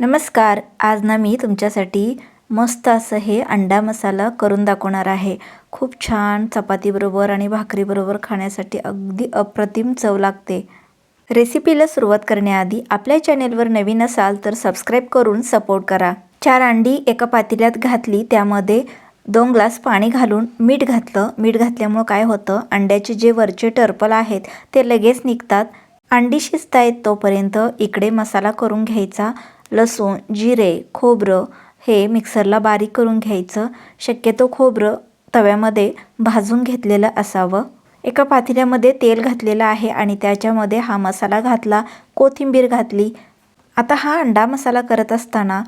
नमस्कार आज ना मी तुमच्यासाठी मस्त असं हे अंडा मसाला करून दाखवणार आहे. खूप छान चपातीबरोबर आणि भाकरीबरोबर खाण्यासाठी अगदी अप्रतिम चव लागते. रेसिपीला सुरुवात करण्याआधी आपल्या चॅनेलवर नवीन असाल तर सबस्क्राईब करून सपोर्ट करा. चार अंडी एका पातेल्यात घातली त्यामध्ये दोन ग्लास पाणी घालून मीठ घातलं. मीठ घातल्यामुळं काय होतं? अंड्याचे जे वरचे टर्पल आहेत ते लगेच निघतात. अंडी शिजतायत तोपर्यंत इकडे मसाला करून घ्यायचा. लसूण जिरे खोबरं हे मिक्सरला बारीक करून घ्यायचं. शक्यतो खोबरं तव्यामध्ये भाजून घेतलेलं असावं. एका पातेल्यामध्ये तेल घातलेलं आहे आणि त्याच्यामध्ये हा मसाला घातला कोथिंबीर घातली. आता हा अंडा मसाला करत असताना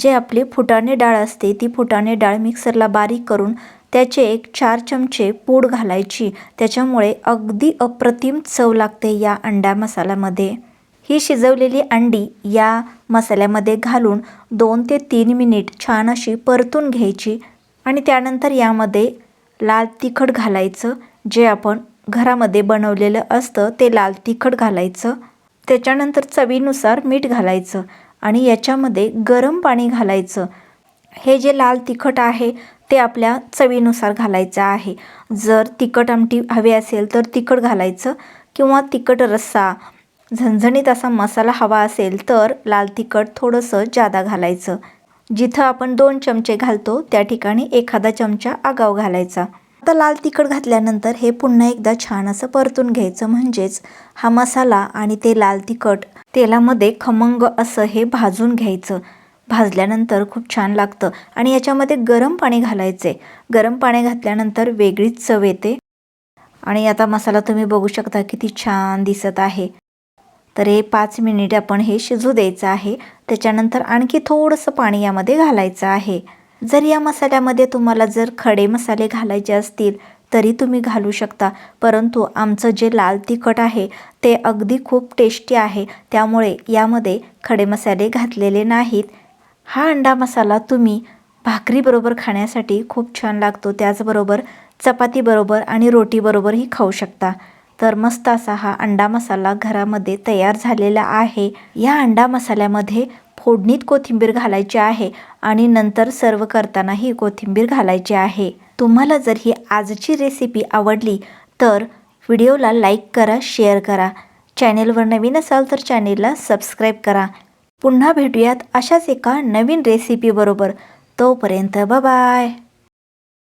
जे आपली फुटाणे डाळ असते ती फुटाणे डाळ मिक्सरला बारीक करून त्याचे एक चार चमचे पूड घालायची. त्याच्यामुळे अगदी अप्रतिम चव लागते या अंडा मसाल्यामध्ये. ही शिजवलेली अंडी या मसाल्यामध्ये घालून दोन ते तीन मिनिट छान अशी परतून घ्यायची आणि त्यानंतर यामध्ये लाल तिखट घालायचं जे आपण घरामध्ये बनवलेलं असतं ते लाल तिखट घालायचं. त्याच्यानंतर चवीनुसार मीठ घालायचं आणि याच्यामध्ये गरम पाणी घालायचं. हे जे लाल तिखट आहे ते आपल्या चवीनुसार घालायचं आहे. जर तिखट आमटी हवी असेल तर तिखट घालायचं किंवा तिखट रस्सा झणझणीत असा मसाला हवा असेल तर लाल तिखट थोडंसं जादा घालायचं. जिथं आपण दोन चमचे घालतो त्या ठिकाणी एखादा चमचा आगाव घालायचा. आता लाल तिखट घातल्यानंतर हे पुन्हा एकदा छान असं परतून घ्यायचं. म्हणजेच हा मसाला आणि ते लाल तिखट तेलामध्ये खमंग असं हे भाजून घ्यायचं. भाजल्यानंतर खूप छान लागतं आणि याच्यामध्ये गरम पाणी घालायचे. गरम पाणी घातल्यानंतर वेगळीच चव येते. आणि आता मसाला तुम्ही बघू शकता किती छान दिसत आहे. तर हे पाच मिनिट आपण हे शिजू द्यायचं आहे. त्याच्यानंतर आणखी थोडंसं पाणी यामध्ये घालायचं आहे. जर या मसाल्यामध्ये तुम्हाला जर खडे मसाले घालायचे असतील तरी तुम्ही घालू शकता. परंतु आमचं जे लाल तिखट आहे ते अगदी खूप टेस्टी आहे. त्यामुळे यामध्ये खडे मसाले घातलेले नाहीत. हा अंडा मसाला तुम्ही भाकरीबरोबर खाण्यासाठी खूप छान लागतो. त्याचबरोबर चपातीबरोबर आणि रोटीबरोबरही खाऊ शकता. तर मस्त असा हा अंडा मसाला घरामध्ये तयार झालेला आहे. या अंडा मसाल्यामध्ये फोडणीत कोथिंबीर घालायची आहे आणि नंतर सर्व करतानाही कोथिंबीर घालायची आहे. तुम्हाला जर ही आजची रेसिपी आवडली तर व्हिडिओला लाईक करा शेअर करा. चॅनेलवर नवीन असाल तर चॅनेलला सबस्क्राईब करा. पुन्हा भेटूयात अशाच एका नवीन रेसिपीबरोबर तोपर्यंत बाय